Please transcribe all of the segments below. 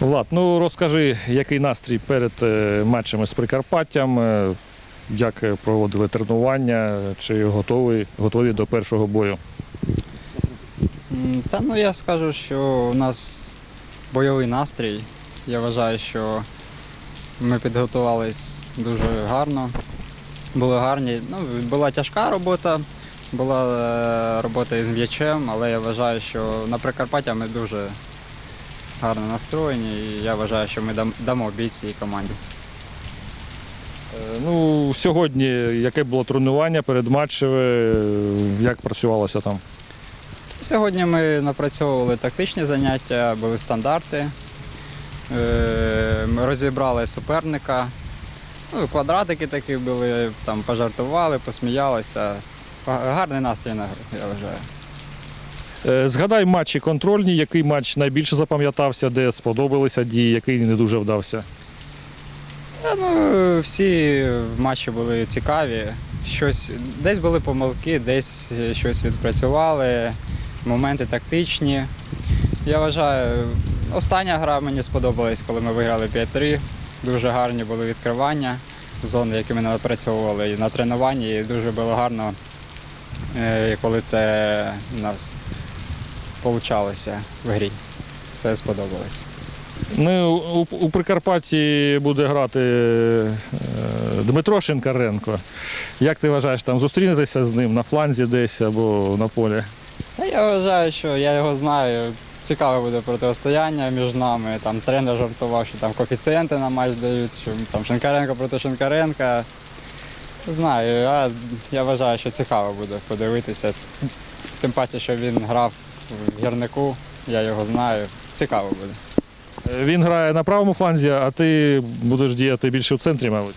Влад, ну розкажи, який настрій перед е, матчами з Прикарпаттям, е, як е, проводили тренування, чи готові, готові до першого бою? Та ну я скажу, що у нас бойовий настрій. Я вважаю, що ми підготувались дуже гарно. Були гарні. Ну, була тяжка робота, була робота із м'ячем, але я вважаю, що на Прикарпаття ми дуже гарно настроєні і я вважаю, що ми дамо бій цій команді. Е, Ну, сьогодні яке було тренування перед матчами, е, як працювалося там? Сьогодні ми напрацьовували тактичні заняття, були стандарти. Е, Ми розібрали суперника. Ну, квадратики такі були, там пожартували, посміялися. Гарний настрій на гру, я вважаю. Е, Згадай матчі контрольні, який матч найбільше запам'ятався, де сподобалися дії, який не дуже вдався. Та, ну, всі матчі були цікаві. Щось, десь були помилки, десь щось відпрацювали, моменти тактичні. Я вважаю, остання гра мені сподобалась, коли ми виграли 5-3. Дуже гарні були відкривання, зони, які ми напрацьовували і на тренуванні. І дуже було гарно, е, коли це нас вийшло в грі. Це сподобалось. Ну, у, у Прикарпатті буде грати е, Дмитро Шинкаренко. Як ти вважаєш, там зустрінетеся з ним на фланзі десь або на полі? Я вважаю, що я його знаю. Цікаве буде протистояння між нами. Там тренер жартував, що там коефіцієнти на матч дають, що там Шинкаренко проти Шинкаренка. Знаю, я, я вважаю, що цікаво буде подивитися. Тим паче, що він грав в гірнику, я його знаю. Цікаво буде. Е, Він грає на правому фланзі, а ти будеш діяти більше в центрі, мабуть.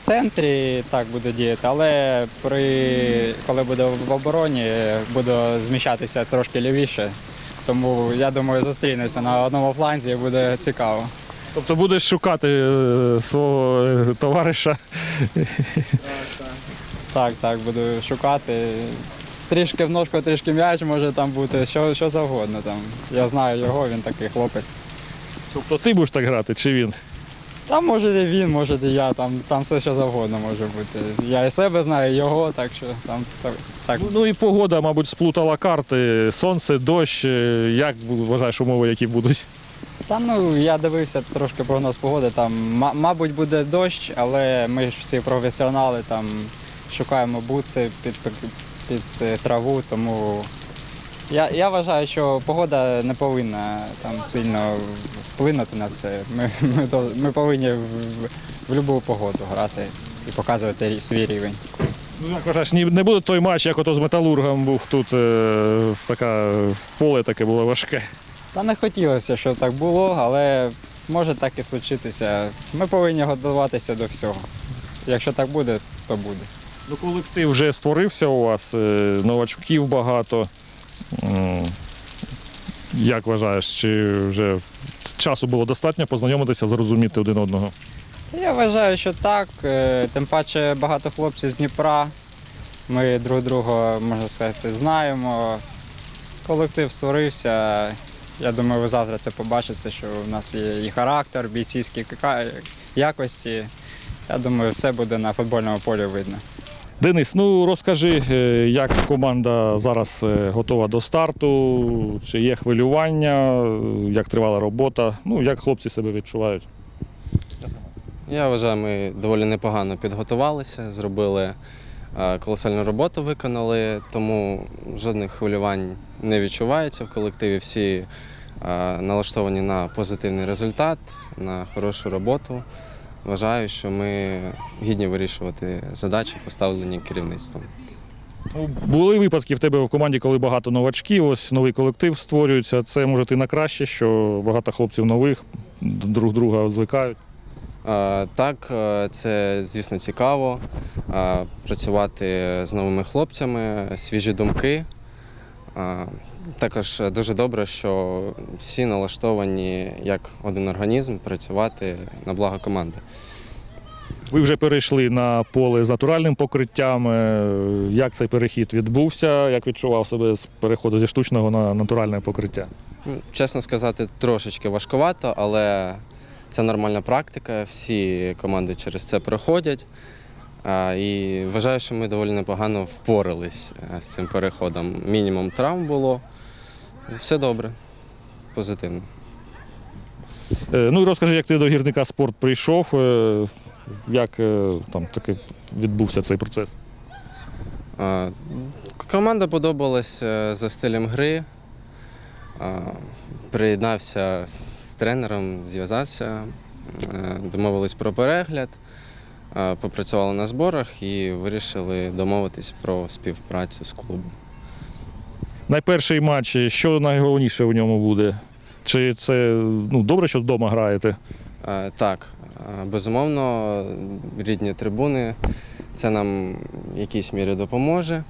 В центрі так буде діяти, але при, коли буде в обороні, буду зміщатися трошки лівіше. Тому я думаю, зустрінемося на одному фланзі і буде цікаво. Тобто будеш шукати е, свого е, товариша. Так, так, буду шукати. Трішки в ножку, трішки м'яч може там бути, що, що завгодно. Там. Я знаю його, він такий хлопець. Тобто ти будеш так грати, чи він? Там може і він, може і я, там, там все що завгодно може бути. Я і себе знаю, і його, так що там так. Ну, Ну і погода, мабуть, сплутала карти. Сонце, дощ. Е, Як вважаєш умови, які будуть? Та ну я дивився трошки прогноз погоди. Там, ма- мабуть, буде дощ, але ми ж всі професіонали там шукаємо бутси під, е, траву, тому я, я вважаю, що погода не повинна там сильно вплинути на це. Ми, ми, ми повинні в, в, в будь-яку погоду грати і показувати свій рівень. Ну, як вважаєш, не буде той матч, як ото з металургом був тут е, така поле таке було важке. Та не хотілося, щоб так було, але може так і случитися. Ми повинні готуватися до всього. Якщо так буде, то буде. Ну, колектив вже створився у вас, е, новачків багато. Як вважаєш, чи вже часу було достатньо познайомитися, зрозуміти один одного? Я вважаю, що так. Е, Тим паче багато хлопців з Дніпра. Ми друг друга, можна сказати, знаємо. Колектив створився. Я думаю, ви завтра це побачите, що в нас є і характер, бійцівські якості. Я думаю, все буде на футбольному полі видно. Денис, ну розкажи, е, як команда зараз е, готова до старту, чи є хвилювання, як тривала робота, ну як хлопці себе відчувають. Я вважаю, ми доволі непогано підготувалися, зробили е, колосальну роботу, виконали, тому жодних хвилювань не відчувається в колективі. Всі налаштовані на позитивний результат, на хорошу роботу. Вважаю, що ми гідні вирішувати задачі, поставлені керівництвом. Ну, були випадки в тебе в команді, коли багато новачків, ось новий колектив створюється. Це може ти на краще, що багато хлопців нових друг друга звикають. Так, е, це, звісно, цікаво працювати з новими хлопцями, свіжі думки. Е, Також дуже добре, що всі налаштовані як один організм працювати на благо команди. Ви вже перейшли на поле з натуральним покриттям. Е, Як цей перехід відбувся? Як відчував себе з переходу зі штучного на натуральне покриття? Ну, Чесно сказати, трошечки важкувато, але це нормальна практика. Всі команди через це проходять. І вважаю, що ми доволі непогано впорались е, з цим переходом. Мінімум травм було. Все добре, позитивно. Е, Ну і розкажи, як ти до гірника спорт прийшов, е, як там таки відбувся цей процес? Команда подобалась за стилем гри. Приєднався з тренером, зв'язався, домовились про перегляд, попрацювали на зборах і вирішили домовитись про співпрацю з клубом. Найперший матч, що найголовніше в ньому буде? Чи це ну, добре, що вдома граєте? Е, Так, е, безумовно, рідні трибуни це нам в якійсь мірі допоможе. Е,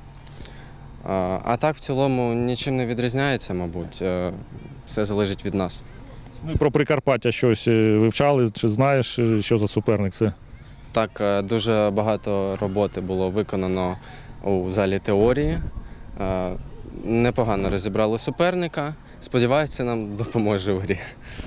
А так, в цілому, нічим не відрізняється, мабуть. Е, Все залежить від нас. Ну і про Прикарпаття щось е, вивчали, чи знаєш, е, що за суперник це? Так, е, дуже багато роботи було виконано у залі теорії. Е, Непогано розібрали суперника. Сподіваюся, нам допоможе в грі.